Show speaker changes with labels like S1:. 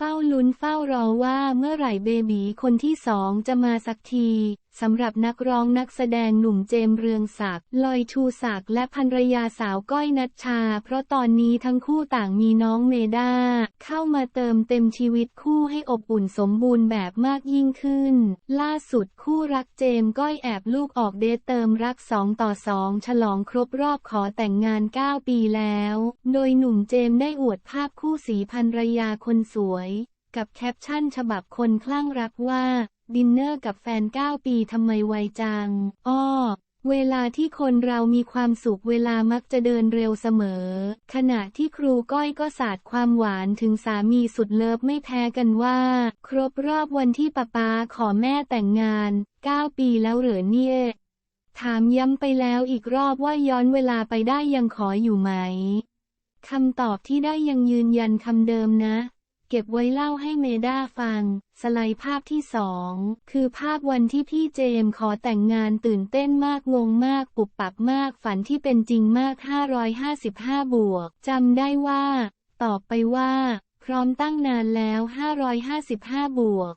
S1: เฝ้าลุ้นเฝ้ารอว่าเมื่อไหร่เบบีคนที่สองจะมาสักทีสำหรับนักร้องนักแสดงหนุ่มเจมเรืองศักดิ์ลอยชูศักดิ์และภรรยาสาวก้อยนัชชา เพราะตอนนี้ทั้งคู่ต่างมีน้องเมดาเข้ามาเติมเต็มชีวิตคู่ให้อบอุ่นสมบูรณ์แบบมากยิ่งขึ้น ล่าสุดคู่รักเจมก้อยแอบลูกออกเดทเติมรักสองต่อสองฉลองครบรอบขอแต่งงาน 9 ปีแล้ว โดยหนุ่มเจมได้อวดภาพคู่สีภรรยาคนสวย กับแคปชั่นฉบับคนคลั่งรักว่า ดินเนอร์กับแฟน 9 ปีทำไมไวจัง อ้อ เวลาที่คนเรามีความสุขเวลามักจะเดินเร็วเสมอ ขณะที่ครูก้อยก็สาดความหวานถึงสามีสุดเลิฟไม่แพ้กันว่า ครบรอบวันที่ป้าป๊าขอแม่แต่งงาน 9 ปีแล้วเหรอเนี่ยถามย้ำไปแล้วอีกรอบว่าย้อนเวลาไปได้ยังขออยู่ไหมคำตอบที่ได้ยังยืนยันคำเดิมนะ เก็บไว้เล่าให้เมด้าฟัง สไลด์ภาพที่สอง คือภาพวันที่พี่เจมส์ขอแต่งงานตื่นเต้นมากงงมากปุบปับมากฝันที่เป็นจริงมาก 555 บวกจำได้ว่า ตอบไปว่า พร้อมตั้งนานแล้ว 555 บวก